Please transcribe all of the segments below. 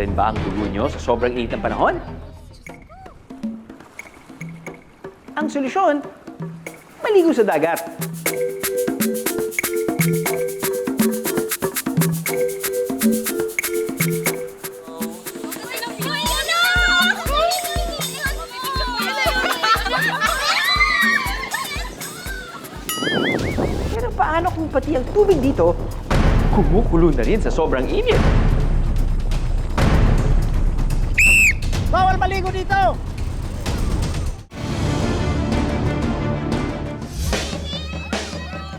na rin ba ang dugo nyo sa sobrang init ng panahon? Ang solusyon, maligo sa dagat. Pero paano kung pati ang tubig dito, kumukulo na rin sa sobrang init? Maligo dito!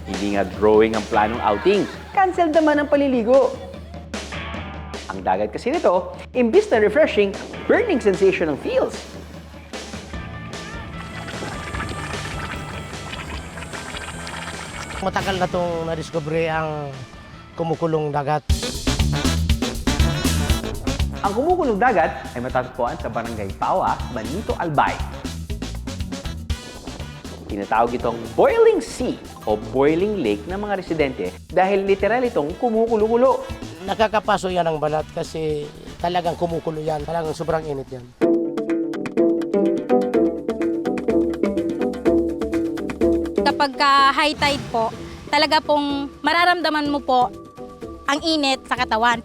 Hindi nga drawing ang planong outing. Cancel naman ang paliligo. Ang dagat kasi nito, imbis na refreshing, burning sensation ang feels. Matagal na itong na-discovery ang kumukulong dagat. Ang kumukulong dagat ay matatagpuan sa barangay Pawa, Manito, Albay. Tinatawag itong boiling sea o boiling lake ng mga residente dahil literal itong kumukulo-kulo. Nakakapaso yan ng balat kasi talagang kumukulo yan. Talagang sobrang init yan. Kapag ka high tide po, talaga pong mararamdaman mo po ang init sa katawan.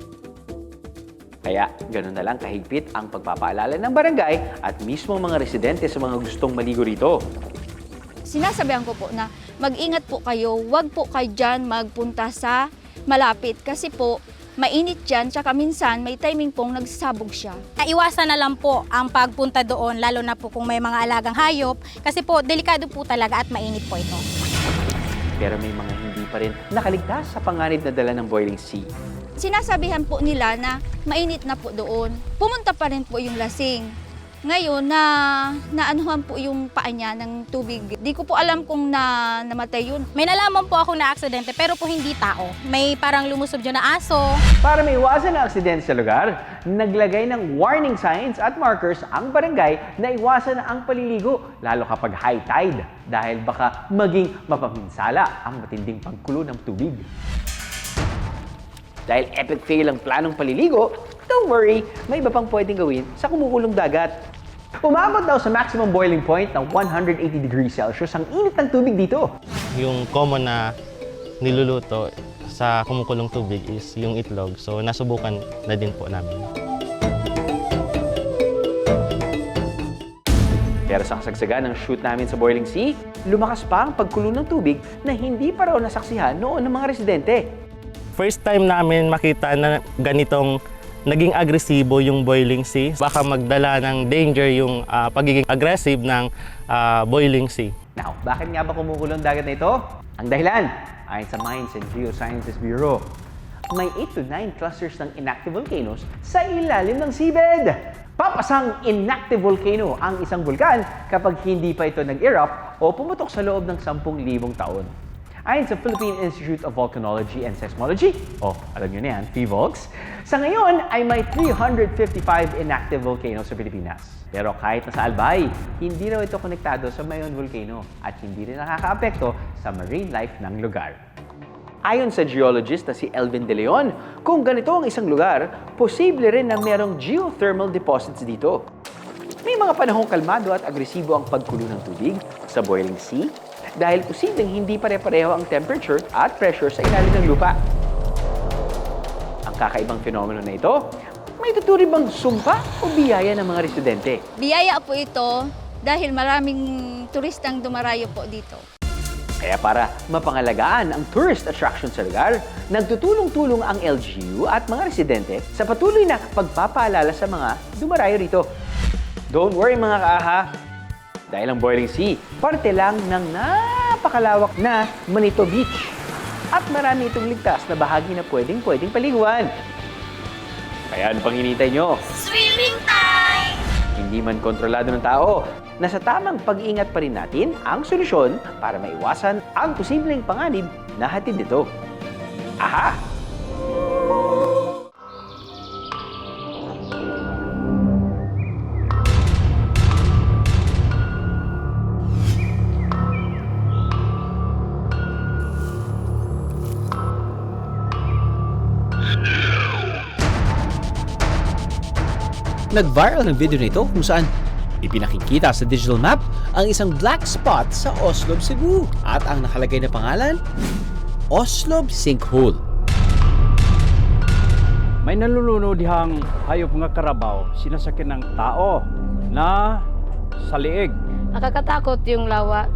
Kaya ganun na lang kahigpit ang pagpapaalala ng barangay at mismo mga residente sa mga gustong maligo rito. sinasabihan ko po na mag-ingat po kayo, wag po kayo dyan magpunta sa malapit kasi po mainit dyan, tsaka minsan may timing pong nagsasabog siya. Iwasan na lang po ang pagpunta doon, lalo na po kung may mga alagang hayop, kasi po delikado po talaga at mainit po ito. Pero may mga hindi pa rin nakaligtas sa panganib na dala ng boiling sea. Sinasabihan po nila na mainit na po doon. Pumunta pa rin po yung lasing. Ngayon na naanuhan po yung paa niya ng tubig. Di ko po alam kung na namatay yun. May nalaman po ako na aksidente pero po hindi tao. May parang lumusob dyan na aso. Para maiwasan ang aksidente sa lugar, naglagay ng warning signs at markers ang barangay na iwasan ang paliligo, lalo kapag high tide, dahil baka maging mapaminsala ang matinding pagkulo ng tubig. Dahil epic fail ang planong paliligo, don't worry, may iba pang pwedeng gawin sa kumukulong dagat. Umabot daw sa maximum boiling point ng 180 degrees Celsius ang init ng tubig dito. Yung common na niluluto sa kumukulong tubig is yung itlog. So nasubukan na din po namin. Pero sa kasagsagan ng shoot namin sa Boiling Sea, lumakas pa ang pagkulo ng tubig na hindi pa raw nasaksihan noon ng mga residente. First time namin makita na ganitong naging agresibo yung boiling sea. Baka magdala ng danger yung ah, pagiging aggressive ng ah, boiling sea. Now, bakit nga ba kumukulo ang dagat na ito? Ang dahilan, ayon sa Mines and Geosciences Bureau, may 8 to 9 clusters ng inactive volcanoes sa ilalim ng seabed. Papasang inactive volcano ang isang vulkan kapag hindi pa ito nag-erupt o pumutok sa loob ng 10,000 taon. Ayon sa Philippine Institute of Volcanology and Seismology, o alam nyo na yan, PHIVOLCS, sa ngayon ay may 355 inactive volcanoes sa Pilipinas. Pero kahit nasa Albay, hindi raw ito konektado sa Mayon Volcano at hindi rin nakakaapekto sa marine life ng lugar. Ayon sa geologist na si Elvin De Leon, kung ganito ang isang lugar, posible rin na merong geothermal deposits dito. May mga panahong kalmado at agresibo ang pagkulo ng tubig sa boiling sea dahil posibleng hindi pare-pareho ang temperature at pressure sa ilalim ng lupa. Ang kakaibang fenomeno na ito, may tuturi bang sumpa o biyaya ng mga residente? Biyaya po ito dahil maraming turistang dumarayo po dito. Kaya para mapangalagaan ang tourist attraction sa lugar, nagtutulong-tulong ang LGU at mga residente sa patuloy na pagpapaalala sa mga dumarayo rito. Don't worry mga kaaha, dahil ang Boiling Sea, parte lang ng napakalawak na Manito Beach. At marami itong ligtas na bahagi na pwedeng-pwedeng paliguan. Kaya ano pang hinihintay nyo? Swimming time! Hindi man kontrolado ng tao, nasa tamang pag-iingat pa rin natin ang solusyon para maiwasan ang posibleng panganib na hatid nito. Aha! Nag-viral ng video nito kung saan ipinakikita sa digital map ang isang black spot sa Oslob, Cebu. At ang nakalagay na pangalan, Oslob Sinkhole. May nalulunod dihang hayop nga karabaw, sinasakyan ng tao na sa liig. Nakakatakot yung lawa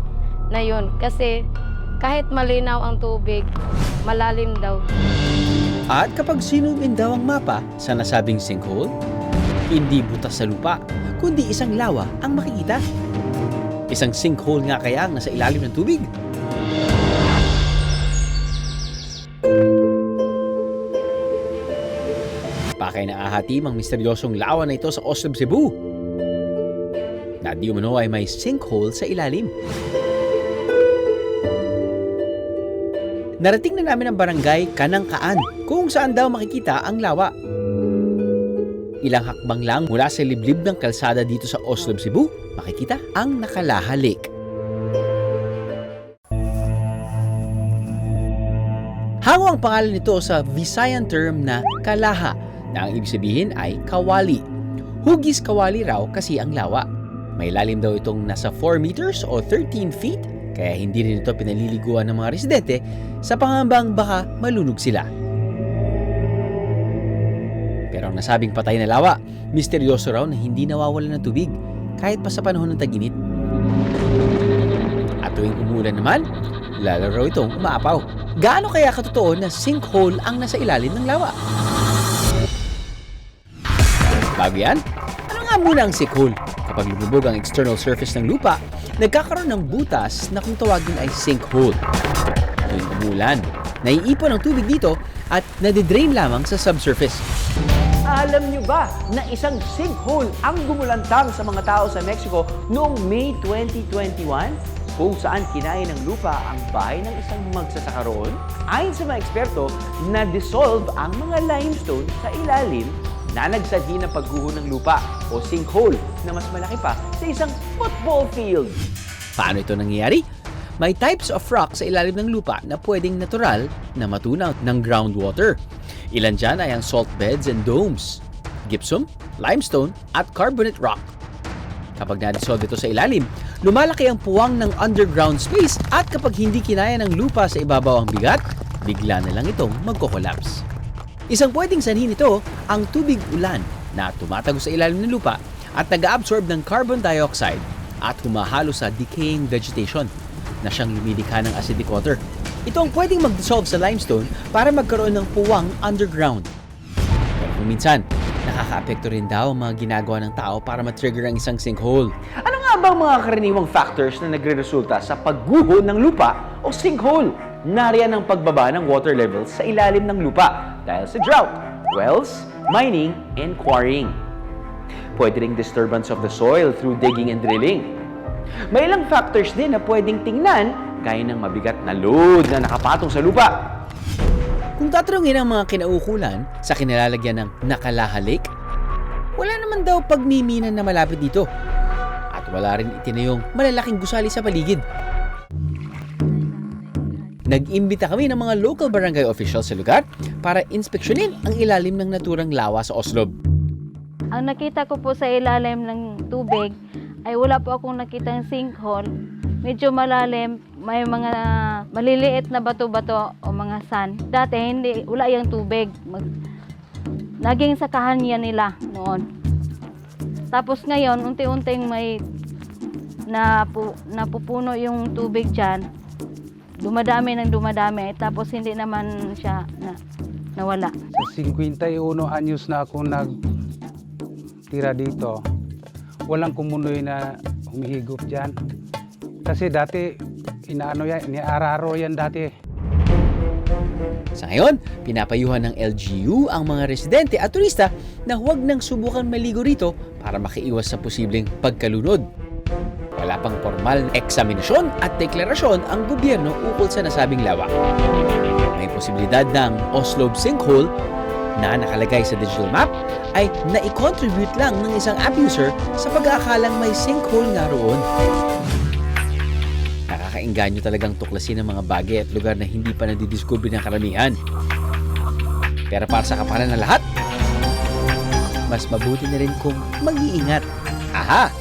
na yun kasi kahit malinaw ang tubig, malalim daw. At kapag sinubin daw ang mapa sa nasabing sinkhole, hindi butas sa lupa, kundi isang lawa ang makikita. Isang sinkhole nga kaya ang nasa ilalim ng tubig. Pakay na ahatim ang misteryosong lawa na ito sa Oslob, Cebu. Na di umano ay may sinkhole sa ilalim. Narating na namin ang barangay Kanangkaan kung saan daw makikita ang lawa. Ilang hakbang lang mula sa liblib ng kalsada dito sa Oslob, Cebu, makikita ang Nakalaha Lake. Hango ang pangalan nito sa Visayan term na Kalaha na ang ibig sabihin ay kawali. Hugis kawali raw kasi ang lawa. May lalim daw itong nasa 4 meters o 13 feet kaya hindi rin ito pinaliliguan ng mga residente sa pangambang baka malunod sila. Pero ang nasabing patay na lawa, misteryoso raw na hindi nawawala ng tubig kahit pa sa panahon ng tag-init. At tuwing umulan naman, lalo raw itong umaapaw. Gaano kaya katotoo na sinkhole ang nasa ilalim ng lawa? Bago yan, ano nga muna ang sinkhole? Kapag lumubog ang external surface ng lupa, nagkakaroon ng butas na kung tawagin ay sinkhole. Tuwing umulan, naiipon ang tubig dito at nadidrain lamang sa subsurface. Alam nyo ba na isang sinkhole ang gumulantang sa mga tao sa Mexico noong May 2021? Kung saan kinain ng lupa ang bahay ng isang magsasaka roon? Ayon sa mga eksperto, na-dissolve ang mga limestone sa ilalim na nagsadhi ng pagguho ng lupa o sinkhole na mas malaki pa sa isang football field. Paano ito nangyayari? May types of rock sa ilalim ng lupa na pwedeng natural na matunaw ng groundwater. Ilan dyan ay ang salt beds and domes, gypsum, limestone, at carbonate rock. Kapag na-dissolve ito sa ilalim, lumalaki ang puwang ng underground space at kapag hindi kinaya ng lupa sa ibabaw ang bigat, bigla na lang itong magko-collapse. Isang pwedeng sanhin nito ang tubig ulan na tumatago sa ilalim ng lupa at nag-absorb ng carbon dioxide at humahalo sa decaying vegetation na siyang lumidikha ng acidic water. Ito ang pwedeng mag-dissolve sa limestone para magkaroon ng puwang underground. Pero kung minsan, nakaka-apekto rin daw ang mga ginagawa ng tao para matrigger ang isang sinkhole. Ano nga ba ang mga karaniwang factors na nagre-resulta sa pagguho ng lupa o sinkhole? Nariyan ang pagbaba ng water levels sa ilalim ng lupa dahil sa drought, wells, mining, and quarrying. Pwede ring disturbance of the soil through digging and drilling. May ilang factors din na pwedeng tingnan gaya ng mabigat na load na nakapatong sa lupa. Kung tatanungin ang mga kinaukulan sa kinalalagyan ng Nakalaha Lake, wala naman daw pagmiminan na malapit dito. At wala rin itinayong malalaking gusali sa paligid. Nag-imbita kami ng mga local barangay officials sa lugar para inspeksyonin ang ilalim ng naturang lawa sa Oslob. Ang nakita ko po sa ilalim ng tubig ay wala po akong nakitang sinkhole. Medyo malalim, may mga maliliit na bato-bato o mga sand. Dati hindi, wala yung tubig. Mag, naging sakahan yan nila noon. Tapos ngayon, unti-unting may napu, napupuno yung tubig dyan. Dumadami ng dumadami. Tapos hindi naman siya na, nawala. Sa 51 anyos na ako nagtira dito, walang kumunoy na humihigop dyan. Kasi dati, inaano yan, niararo yan dati. Sa ngayon, pinapayuhan ng LGU ang mga residente at turista na huwag nang subukan maligo rito para makaiwas sa posibleng pagkalunod. Wala pang formal na eksaminasyon at deklarasyon ang gobyerno ukol sa nasabing lawa. May posibilidad ng Oslob Sinkhole na nakalagay sa digital map ay nai-contribute lang ng isang abuser sa pag-aakalang may sinkhole nga roon. Nakakainganyo talagang tuklasin ng mga bagay at lugar na hindi pa nadidiscover ng karamihan. Pero para sa kapanan ng lahat, mas mabuti na rin kung mag-iingat. Aha!